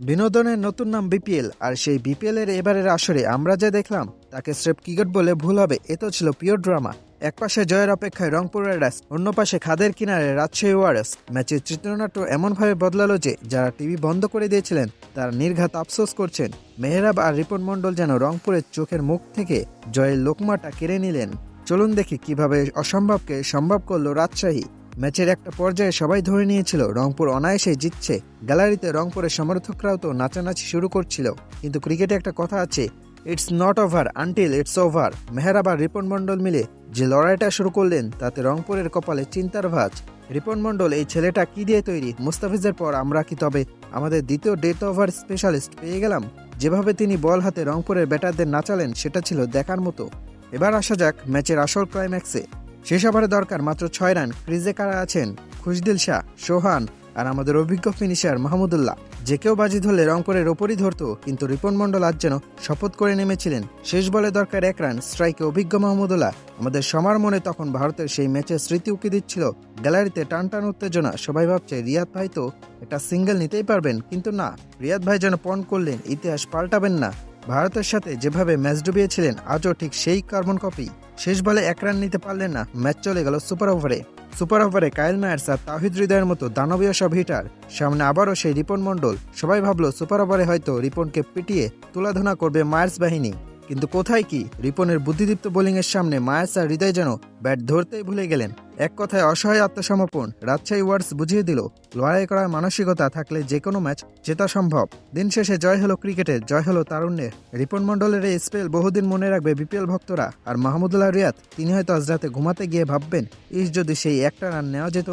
বিনোদনের নতুন নাম বিপিএল, আর সেই বিপিএল এর এবারের আসরে আমরা যা দেখলাম, তাকে স্রেফ ক্রিকেট বলে ভুল হবে, এ তো ছিল পিওর ড্রামা এক পাশে জয়ের অপেক্ষায় রংপুর রাইডার্স, অন্য পাশে খাদের কিনারে রাজশাহী ওয়ারিয়ার্স ম্যাচের চিত্রনাট্য এমনভাবে বদলালো যে, যারা টিভি বন্ধ করে দিয়েছিলেন, তারা নির্ঘাত আফসোস করছেন। মেহরাব আর রিপন মণ্ডল যেন রংপুরের চোখের মুখ থেকে জয়ের লোকমাটা কেড়ে নিলেন। চলুন দেখি কীভাবে অসম্ভবকে সম্ভব করল রাজশাহী। ম্যাচের একটা পর্যায়ে সবাই ধরে নিয়েছিল, রংপুর অনায়াসে জিতছে। গ্যালারিতে রংপুরের সমর্থকরাও তো নাচানাচি শুরু করছিল। কিন্তু ক্রিকেটে একটা কথা আছে it's not over until it's over Mehrab আর রিপন মণ্ডল মিলে যে লড়াইটা শুরু করলেন, তাতে রংপুরের কপালে চিন্তার ভাঁজ। রিপন মণ্ডল, এই ছেলেটা কি দিয়ে তৈরি? মুস্তাফিজের পর আমরা কি তবে আমাদের দ্বিতীয় ডেথ ওভার স্পেশালিস্ট পেয়ে গেলাম? যেভাবে তিনি বল হাতে রংপুরের ব্যাটারদের নাচালেন, সেটা ছিল দেখার মতো। এবার আসা যাক ম্যাচের আসল ক্লাইম্যাক্সে শেষ ওভারে দরকার মাত্র ছয় রান। ক্রিজে কারা আছেন? খুশদিল শাহ, সোহান আর আমাদের অভিজ্ঞ ফিনিশার মাহমুদুল্লাহ। যে কেউ বাজি ধরলে রংপুরের ওপরই ধরতো, কিন্তু রিপন মণ্ডল আজ যেন শপথ করে নেমেছিলেন। শেষ বলে দরকার এক রান, স্ট্রাইকে অভিজ্ঞ মাহমুদুল্লাহ। আমাদের সবার মনে তখন ভারতের সেই ম্যাচের স্মৃতি উকি দিচ্ছিল। গ্যালারিতে টান টান উত্তেজনা, সবাই ভাবছে, রিয়াদ ভাই তো একটা সিঙ্গেল নিতেই পারবেন। কিন্তু না, রিয়াদ ভাই যেন পণ করলেন, ইতিহাস পাল্টাবেন না। ভারতের সাথে যেভাবে ম্যাচ ডুবিয়েছিলেন, আজও ঠিক সেই কার্বন কপি। শেষ বলে এক রান নিতে পারলেন না। ম্যাচ চলে গেল সুপার ওভারে। সুপার ওভারে কায়েল মায়ার্স আর তাহিদ হৃদয়ের মতো দানবীয় সব হিটার সামনে আবারও সেই রিপন মণ্ডল। সবাই ভাবলো, সুপার ওভারে হয়তো রিপনকে পিটিয়ে তুলাধনা করবে মায়ার্স বাহিনী। কিন্তু কোথায় কি? রিপনের বুদ্ধিদীপ্ত বোলিংয়ের সামনে মায়ার্স আর হৃদয় যেন ব্যাট ধরতেই ভুলে গেলেন। এক কথায় অসহায় আত্মসমর্পণ, রাজশাহী ওয়ার্ডস বুঝিয়ে দিল, লড়াই করার মানসিকতা থাকলে যে কোনো ম্যাচ জেতা সম্ভব। দিন শেষে জয় হলো ক্রিকেটে, জয় হলো তারুণ্যের রিপন মণ্ডলের এই স্পেল বহুদিন মনে রাখবে বিপিএল ভক্তরা। আর মাহমুদুল্লাহ রিয়াদ, তিনি হয়তো আজ রাতে ঘুমাতে গিয়ে ভাববেন, ইস, যদি সেই একটা রান নেওয়া যেত